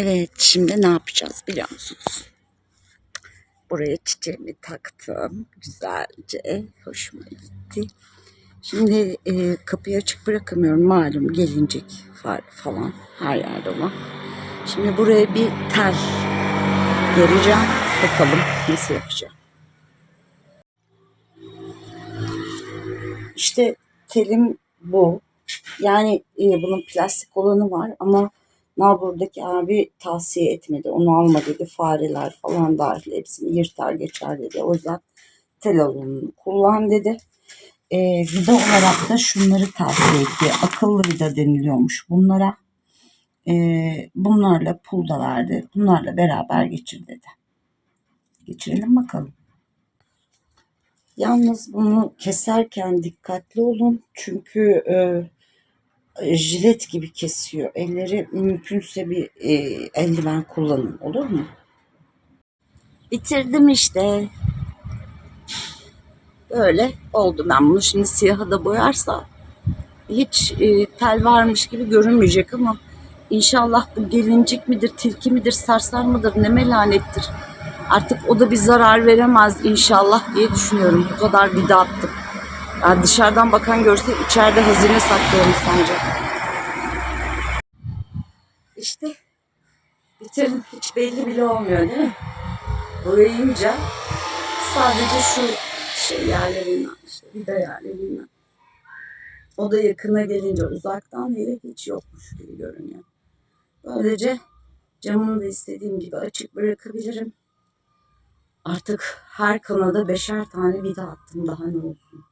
Evet, şimdi ne yapacağız biliyor musunuz? Buraya çiçeğimi taktım. Güzelce. Hoşuma gitti. Şimdi e, kapıyı açık bırakamıyorum. Malum gelincik falan her yerde olan. Şimdi buraya bir tel gereceğim. Bakalım nasıl yapacağım. İşte telim bu. Yani e, bunun plastik olanı var ama Nalbur'daki abi tavsiye etmedi. Onu alma dedi. Fareler falan dahil hepsini yırtar geçer dedi. O yüzden tel olanını kullan dedi. E, vida olarak da şunları tavsiye etti. Akıllı vida deniliyormuş bunlara. E, bunlarla pul da verdi. Bunlarla beraber geçir dedi. Geçirelim bakalım. Yalnız bunu keserken dikkatli olun. Çünkü e, jilet gibi kesiyor. Elleri mümkünse bir e, eldiven kullanın. Olur mu? Bitirdim işte. Böyle oldu. Ben bunu şimdi siyaha da boyarsa hiç e, tel varmış gibi görünmeyecek ama inşallah bu gelincik midir, tilki midir, sarsar mıdır, ne melanettir. Artık o da bir zarar veremez inşallah diye düşünüyorum. Bu kadar vida attım. Yani dışarıdan bakan görse içeride hazine saklıyorum sanacak. İşte bitirdim. Hiç belli bile olmuyor değil mi? Boyayınca sadece şu şey yerlerinden işte vida yerlerinden. O da yakına gelince uzaktan hele hiç yokmuş gibi görünüyor. Böylece camını da istediğim gibi açık bırakabilirim. Artık her kanada beşer tane vida attım daha ne olsun.